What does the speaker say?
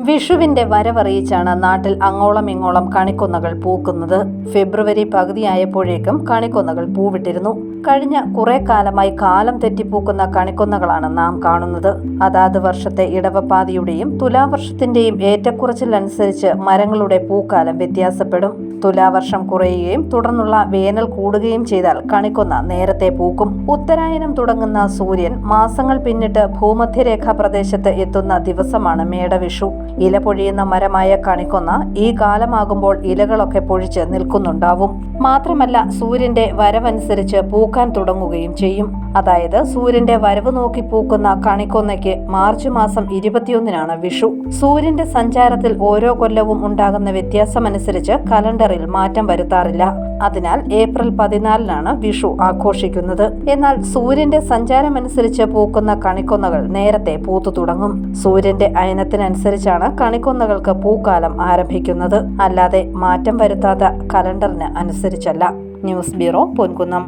വിഷുവിന്റെ വരവറിയിച്ചാണ് നാട്ടിൽ അങ്ങോളം ഇങ്ങോളം കണിക്കൊന്നകൾ പൂക്കുന്നത്. ഫെബ്രുവരി പകുതിയായപ്പോഴേക്കും കണിക്കൊന്നകൾ പൂവിട്ടിരുന്നു. കഴിഞ്ഞ കുറെ കാലമായി കാലം തെറ്റിപ്പൂക്കുന്ന കണിക്കൊന്നകളാണ് നാം കാണുന്നത്. അതാത് വർഷത്തെ ഇടവപ്പാതിയുടെയും തുലാവർഷത്തിന്റെയും ഏറ്റക്കുറച്ചിലനുസരിച്ച് മരങ്ങളുടെ പൂക്കാലം വ്യത്യാസപ്പെടും. തുലാവർഷം കുറയുകയും തുടർന്നുള്ള വേനൽ കൂടുകയും ചെയ്താൽ കണിക്കൊന്ന നേരത്തെ പൂക്കും. ഉത്തരായനം തുടങ്ങുന്ന സൂര്യൻ മാസങ്ങൾ പിന്നിട്ട് ഭൂമധ്യരേഖാ പ്രദേശത്ത് എത്തുന്ന ദിവസമാണ് മേടവിഷു. ഇല പൊഴിയുന്ന മരമായ കണിക്കൊന്ന ഈ കാലമാകുമ്പോൾ ഇലകളൊക്കെ പൊഴിച്ച് നിൽക്കുന്നുണ്ടാവും. മാത്രമല്ല സൂര്യന്റെ വരവനുസരിച്ച് പൂക്കാൻ തുടങ്ങുകയും ചെയ്യും. അതായത് സൂര്യന്റെ വരവ് നോക്കി പൂക്കുന്ന കണിക്കൊന്നയ്ക്ക് മാർച്ച് മാസം ഇരുപത്തിയൊന്നിനാണ് വിഷു. സൂര്യന്റെ സഞ്ചാരത്തിൽ ഓരോ കൊല്ലവും ഉണ്ടാകുന്ന വ്യത്യാസമനുസരിച്ച് കലണ്ടറിൽ മാറ്റം വരുത്താറില്ല. അതിനാൽ ഏപ്രിൽ പതിനാലിനാണ് വിഷു ആഘോഷിക്കുന്നത്. എന്നാൽ സൂര്യന്റെ സഞ്ചാരമനുസരിച്ച് പൂക്കുന്ന കണിക്കൊന്നകൾ നേരത്തെ പൂത്തു തുടങ്ങും. സൂര്യന്റെ അയനത്തിനനുസരിച്ചാണ് കണിക്കൊന്നകൾക്ക് പൂക്കാലം ആരംഭിക്കുന്നത്. അല്ലാതെ മാറ്റം വരുത്താത്ത കലണ്ടറിന് അനുസരിച്ചല്ല. News bureau Ponkunnam.